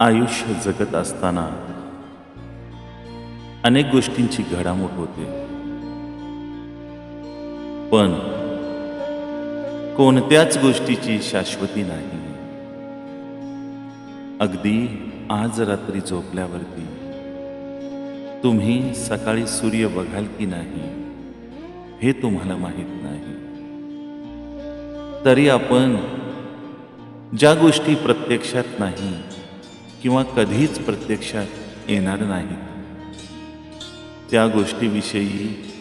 आयुष्य जगत असताना अनेक गोष्टींची घडामोड होते. पण कोणत्याच गोष्टीची शाश्वती नाही. अगदी आज रात्री झोपल्यावरती तुम्ही सकाळी सूर्य बघाल की नाही हे तुम्हाला माहीत नाही. तरी आपण ज्या गोष्टी प्रत्यक्षात नाही किंवा कधीच प्रत्यक्षात येणार नाहीत त्या गोष्टीविषयी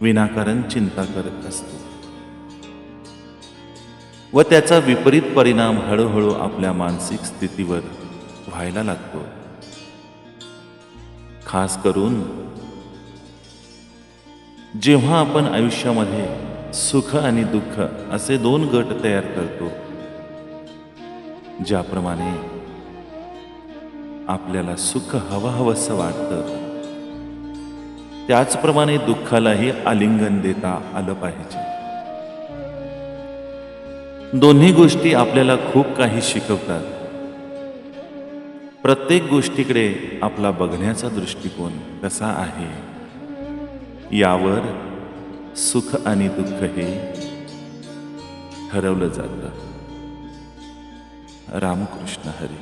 विनाकारण चिंता करत असतो. व त्याचा विपरीत परिणाम हळूहळू आपल्या मानसिक स्थितीवर व्हायला लागतो. खास करून जेव्हा आपण आयुष्यामध्ये सुख आणि दुःख असे दोन गट तयार करतो ज्याप्रमाणे आपल्याला सुख हवं हवंसं वाटतं त्याचप्रमाणे दुःखालाही आलिंगन देता आलं पाहिजे. दोन्ही गोष्टी आपल्याला खूप काही शिकवतात. प्रत्येक गोष्टीकडे आपला बघण्याचा दृष्टिकोन कसा आहे? यावर सुख आणि दुःख हे ठरवलं जातं. रामकृष्ण हरी।